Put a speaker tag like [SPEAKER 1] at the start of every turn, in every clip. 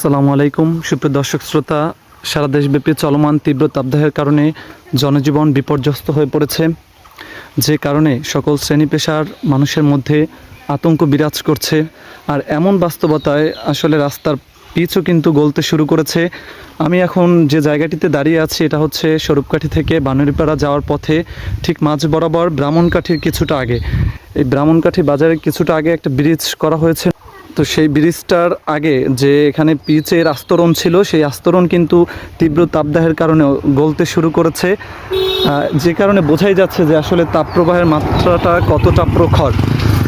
[SPEAKER 1] আসসালামু আলাইকুম। সুপ্রিয় দর্শক শ্রোতা, সারা দেশব্যাপী চলমান তীব্র তাপদাহের কারণে জনজীবন বিপর্যস্ত হয়ে পড়েছে। যে কারণে সকল শ্রেণি পেশার মানুষের মধ্যে আতঙ্ক বিরাজ করছে। আর এমন বাস্তবতায় আসলে রাস্তার পিচও কিন্তু গলতে শুরু করেছে। আমি এখন যে জায়গাটিতে দাঁড়িয়ে আছি, এটা হচ্ছে স্বরূপকাঠি থেকে বানুরিপাড়া যাওয়ার পথে ঠিক মাঝ বরাবর ব্রাহ্মণকাঠির কিছুটা আগে। এই ব্রাহ্মণকাঠি বাজারে কিছুটা আগে একটা ব্রিজ করা হয়েছে। তো সেই ব্রিজটার আগে যে এখানে পিচের আস্তরণ ছিল, সেই আস্তরণ কিন্তু তীব্র তাপদাহের কারণে গলতে শুরু করেছে। যে কারণে বোঝাই যাচ্ছে যে আসলে তাপপ্রবাহের মাত্রাটা কতটা প্রখর।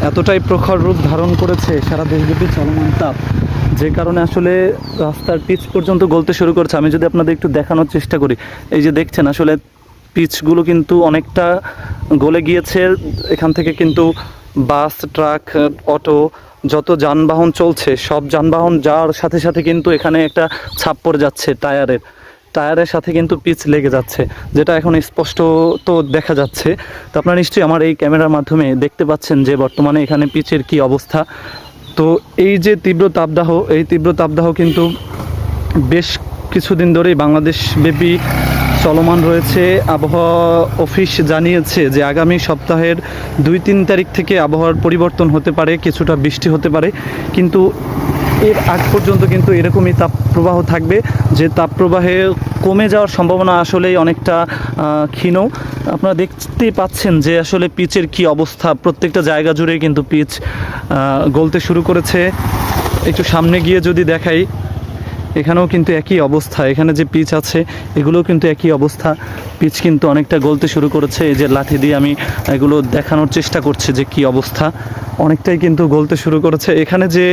[SPEAKER 1] এতটাই প্রখর রূপ ধারণ করেছে সারা দেশব্যাপী চলমান তাপ, যে কারণে আসলে রাস্তার পিচ পর্যন্ত গলতে শুরু করেছে। আমি যদি আপনাদের একটু দেখানোর চেষ্টা করি, এই যে দেখছেন আসলে পিচগুলো কিন্তু অনেকটা গলে গিয়েছে। এখান থেকে কিন্তু বাস, ট্রাক, অটো, যত যানবাহন চলছে, সব যানবাহন যাওয়ার সাথে সাথে কিন্তু এখানে একটা ছাপ পড়ে যাচ্ছে টায়ারের। টায়ারের সাথে কিন্তু পিচ লেগে যাচ্ছে, যেটা এখন স্পষ্ট তো দেখা যাচ্ছে। তো আপনারা নিশ্চয়ই আমার এই ক্যামেরার মাধ্যমে দেখতে পাচ্ছেন যে বর্তমানে এখানে পিচের কি অবস্থা। তো এই যে তীব্র তাপদাহ, এই তীব্র তাপদাহ কিন্তু বেশ কিছুদিন ধরেই বাংলাদেশ ব্যাপী চলমান রয়েছে। আবহাওয়া অফিস জানিয়েছে যে আগামী সপ্তাহের দুই তিন তারিখ থেকে আবহাওয়ার পরিবর্তন হতে পারে, কিছুটা বৃষ্টি হতে পারে। কিন্তু এর আগ পর্যন্ত কিন্তু এরকমই তাপপ্রবাহ থাকবে, যে তাপপ্রবাহে কমে যাওয়ার সম্ভাবনা আসলেই অনেকটা ক্ষীণ। আপনারা দেখতেই পাচ্ছেন যে আসলে পিচের কি অবস্থা। প্রত্যেকটা জায়গা জুড়ে কিন্তু পিচ গলতে শুরু করেছে। একটু সামনে গিয়ে যদি দেখাই এখানেও কিন্তু একই অবস্থা। এখানে যে পিচ আছে এগুলোও কিন্তু একই অবস্থা। পিচ কিন্তু অনেকটা গলতে শুরু করেছে। এই যে লাঠি দিয়ে আমি এগুলো দেখানোর চেষ্টা করছি যে কি অবস্থা। অনেকটাই কিন্তু গলতে শুরু করেছে। এখানে যে,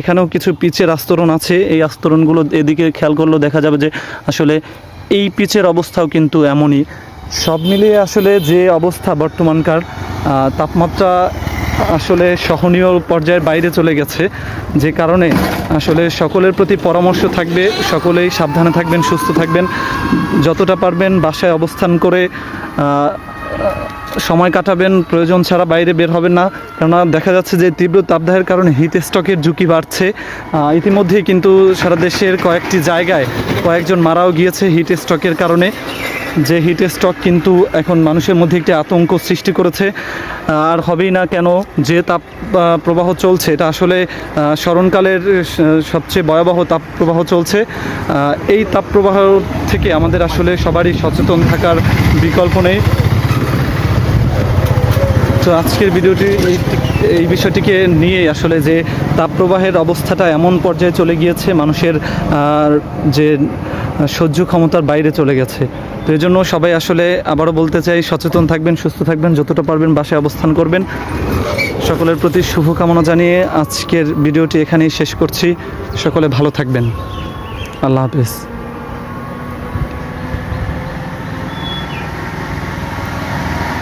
[SPEAKER 1] এখানেও কিছু পিচের আস্তরণ আছে। এই আস্তরণগুলো এদিকে খেয়াল করলেও দেখা যাবে যে আসলে এই পিচের অবস্থাও কিন্তু এমনই। সব মিলিয়ে আসলে যে অবস্থা বর্তমানকার তাপমাত্রা আসলে সহনীয় পর্যায়ের বাইরে চলে গেছে। যে কারণে আসলে সকলের প্রতি পরামর্শ থাকবে, সকলেই সাবধানে থাকবেন, সুস্থ থাকবেন। যতটা পারবেন বাসায় অবস্থান করে সময় কাটাবেন, প্রয়োজন ছাড়া বাইরে বের হবেন না। কেননা দেখা যাচ্ছে যে তীব্র তাপদাহের কারণে হিট স্ট্রোকের ঝুঁকি বাড়ছে। ইতিমধ্যেই কিন্তু সারা দেশের কয়েকটি জায়গায় কয়েকজন মারাও গিয়েছে হিট স্ট্রোকের কারণে। যে হিট স্ট্রোক কিন্তু এখন মানুষের মধ্যে একটি আতঙ্ক সৃষ্টি করেছে। আর হবেই না কেন যে তাপ প্রবাহ চলছে, এটা আসলে স্মরণকালের সবচেয়ে ভয়াবহ তাপ প্রবাহ চলছে। এই তাপ প্রবাহ থেকে আমাদের আসলে সবারই সচেতন থাকার বিকল্প নেই। তো আজকের ভিডিওটি এই এই বিষয়টিকে নিয়ে আসলে যে তাপপ্রবাহের অবস্থাটা এমন পর্যায়ে চলে গিয়েছে, মানুষের যে সহ্য ক্ষমতার বাইরে চলে গেছে। তো এই জন্য সবাই আসলে আবারও বলতে চাই, সচেতন থাকবেন, সুস্থ থাকবেন, যতটা পারবেন বাসায় অবস্থান করবেন। সকলের প্রতি শুভকামনা জানিয়ে আজকের ভিডিওটি এখানেই শেষ করছি। সকলে ভালো থাকবেন। আল্লাহ হাফিজ।